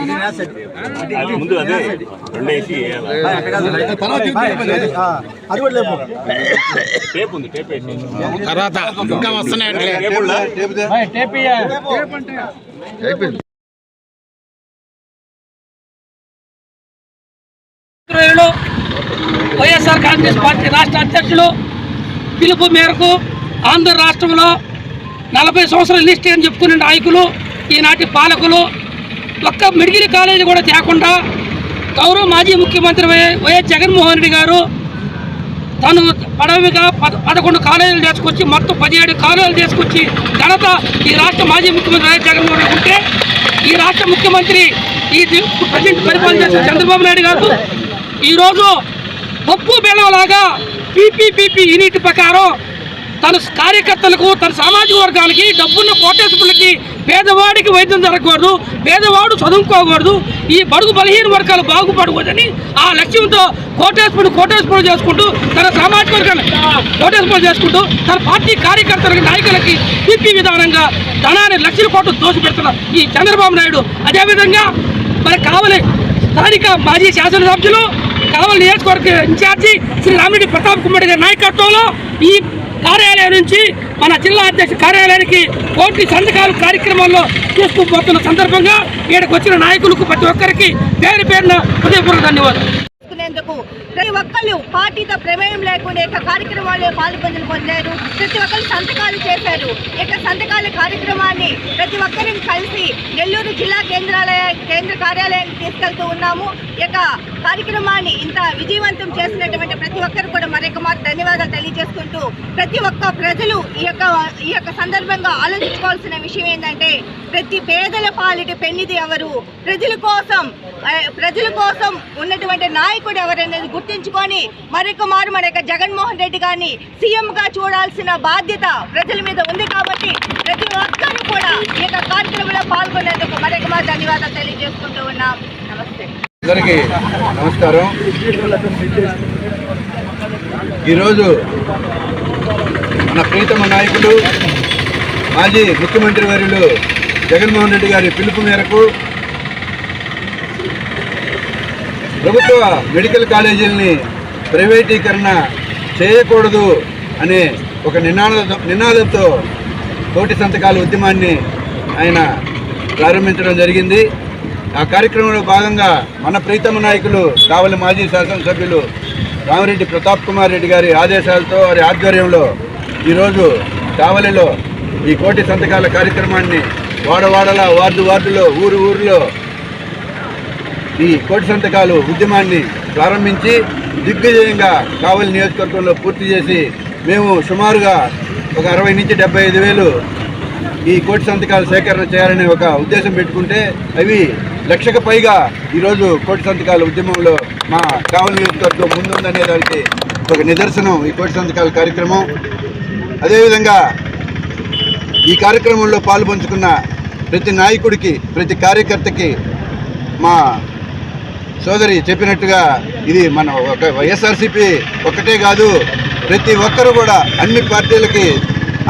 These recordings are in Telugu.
అది. ముందు అదే. రెండేసి అది కూడా లేపు. టేప్ ఉంది టేప్ వేసి. తర్వాత ఇంకా వస్తున్నాయండి. టేప్ ఉందా? మిత్రులు వైఎస్ఆర్ కాంగ్రెస్ పార్టీ రాష్ట్ర అధ్యక్షులు పిలుపు మేరకు ఆంధ్ర రాష్ట్రంలో నలభై సంవత్సరాల లిస్ట్ అని చెప్పుకునే నాయకులు ఈనాటి పాలకులు ఒక్క మెడికల్ కాలేజీ కూడా తేకుండా గౌరవ మాజీ ముఖ్యమంత్రి వై- వైఎస్ జగన్మోహన్ రెడ్డి గారు తను పడవిగా పద పదకొండు కాలేజీలు తీసుకొచ్చి మొత్తం పదిహేడు కాలేజీలు తీసుకొచ్చి ఘనత ఈ రాష్ట్ర మాజీ ముఖ్యమంత్రి వైఎస్ జగన్మోహన్ రెడ్డి ఉంటే ఈ రాష్ట్ర ముఖ్యమంత్రి ఈ ప్రజెంట్ పరిపాలన చేసిన చంద్రబాబు నాయుడు గారు ఈరోజు పప్పు బెల్లంలాగా పీపీపీపీ యూనిట్ ప్రకారం తన కార్యకర్తలకు తన సామాజిక వర్గాలకి డబ్బున్న కోటేశ్వరులకి పేదవాడికి వైద్యం జరగకూడదు పేదవాడు చదువుకోకూడదు ఈ బడుగు బలహీన వర్గాలు బాగుపడకూడదని ఆ లక్ష్యంతో కోటేశ్వరుడు కోటేశ్వరుడు చేసుకుంటూ తన సామాజిక వర్గాన్ని కోటేశ్వరుడు చేసుకుంటూ తన పార్టీ కార్యకర్తలకి నాయకులకి పీపీ విధానంగా ధనాన్ని లక్షల కోట్లు దోషపెడుతున్న ఈ చంద్రబాబు నాయుడు. అదేవిధంగా మరి కావలి స్థానిక మాజీ శాసనసభ్యులు కావలి నియోజకవర్గ ఇన్ఛార్జి శ్రీ రామిరెడ్డి ప్రతాప్ కుమార్ గారి నాయకత్వంలో ఈ కార్యాలయం నుంచి మన జిల్లా అధ్యక్ష కార్యాలయానికి కోటి సంతకాలు కార్యక్రమంలో తీసుకుపోతున్న సందర్భంగా ఇక్కడికి వచ్చిన నాయకులకు ప్రతి ఒక్కరికి పేరు పేరున హృదయపూర్వక ధన్యవాదాలు. ప్రతి ఒక్కళ్ళు పార్టీతో ప్రమేయం లేకుండా ఇక కార్యక్రమాల్లో పాల్గొని పొందారు. ప్రతి ఒక్కరు సంతకాలు చేశారు. ఇక సంతకాల కార్యక్రమాన్ని ప్రతి ఒక్కరిని కలిసి నెల్లూరు జిల్లా కేంద్రాలయ కేంద్ర కార్యాలయానికి తీసుకెళ్తూ ఉన్నాము. ఇక కార్యక్రమాన్ని ఇంత విజయవంతం చేసినటువంటి ప్రతి ఒక్కరు కూడా వారు ధన్యవాదాలు తెలియజేసుకుంటూ ప్రతి ఒక్క ప్రజలు ఈ యొక్క ఈ యొక్క సందర్భంగా ఆలోచించుకోవాల్సిన విషయం ఏంటంటే ప్రతి పేదల పాలిటి పెన్నిది ఎవరు? ప్రజల కోసం ప్రజల కోసం ఉన్నటువంటి నాయకుడు ఎవరనేది గుర్తించుకొని మరొక మారు మన యొక్క జగన్మోహన్ రెడ్డి గారిని సీఎంగా చూడాల్సిన బాధ్యత ప్రజల మీద ఉంది కాబట్టి ప్రతి ఒక్కరూ కూడా ఈ యొక్క కార్యక్రమంలో పాల్గొనేందుకు మరొక మారు ధన్యవాదాలు తెలియజేసుకుంటూ ఉన్నాం. నమస్తే. అందరికీ నమస్కారం. ఈరోజు మన ప్రీతమ నాయకులు మాజీ ముఖ్యమంత్రి వర్యులు జగన్మోహన్ రెడ్డి గారి పిలుపు మేరకు ప్రభుత్వ మెడికల్ కాలేజీలని ప్రైవేటీకరణ చేయకూడదు అనే ఒక నినాద నినాదంతో కోటి సంతకాల ఉద్యమాన్ని ఆయన ప్రారంభించడం జరిగింది. ఆ కార్యక్రమంలో భాగంగా మన ప్రీతమ నాయకులు కావలి మాజీ శాసనసభ్యులు రామిరెడ్డి ప్రతాప్ కుమార్ రెడ్డి గారి ఆదేశాలతో వారి ఆధ్వర్యంలో ఈరోజు కావలిలో ఈ కోటి సంతకాల కార్యక్రమాన్ని వాడవాడల వార్డు వార్డులో ఊరు ఊరిలో ఈ కోటి సంతకాలు ఉద్యమాన్ని ప్రారంభించి దిగ్విజయంగా కావలి నియోజకవర్గంలో పూర్తి చేసి మేము సుమారుగా ఒక అరవై నుంచి డెబ్బై ఐదు వేలు ఈ కోటి సంతకాలు సేకరణ చేయాలనే ఒక ఉద్దేశం పెట్టుకుంటే అవి లక్షకు పైగా ఈరోజు కోటి సంతకాల ఉద్యమంలో మా కావలి నియోజకవర్గం ముందుందనే దానికి ఒక నిదర్శనం ఈ కోటి సంతకాల కార్యక్రమం. అదేవిధంగా ఈ కార్యక్రమంలో పాల్పంచుకున్న ప్రతి నాయకుడికి ప్రతి కార్యకర్తకి మా సోదరి చెప్పినట్టుగా ఇది మన ఒక వైఎస్ఆర్సీపీ ఒక్కటే కాదు ప్రతి ఒక్కరు కూడా అన్ని పార్టీలకి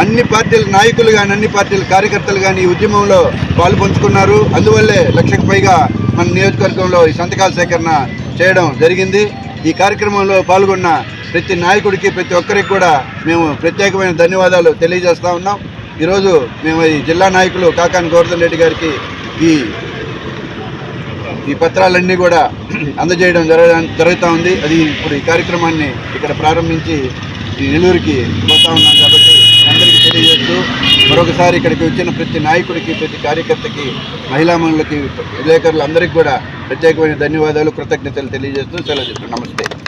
అన్ని పార్టీల నాయకులు కానీ అన్ని పార్టీల కార్యకర్తలు కానీ ఈ ఉద్యమంలో పాలు పంచుకున్నారు అందువల్లే లక్షకు పైగా మన నియోజకవర్గంలో ఈ సంతకాల సేకరణ చేయడం జరిగింది. ఈ కార్యక్రమంలో పాల్గొన్న ప్రతి నాయకుడికి ప్రతి ఒక్కరికి కూడా మేము ప్రత్యేకమైన ధన్యవాదాలు తెలియజేస్తూ ఉన్నాం. ఈరోజు మేము ఈ జిల్లా నాయకులు కాకాని గోవర్ధన్ రెడ్డి గారికి ఈ ఈ పత్రాలన్నీ కూడా అందజేయడం జరగ జరుగుతూ ఉంది. అది ఇప్పుడు ఈ కార్యక్రమాన్ని ఇక్కడ ప్రారంభించి ఈ నెల్లూరుకి పోతా ఉన్నాం కాబట్టి తెలియజేస్తూ మరొకసారి ఇక్కడికి వచ్చిన ప్రతి నాయకుడికి ప్రతి కార్యకర్తకి మహిళా మహిళామణులకి విలేకరులందరికీ కూడా ప్రత్యేకమైన ధన్యవాదాలు కృతజ్ఞతలు తెలియజేస్తూ సెలవు చెప్తున్నాను నమస్తే.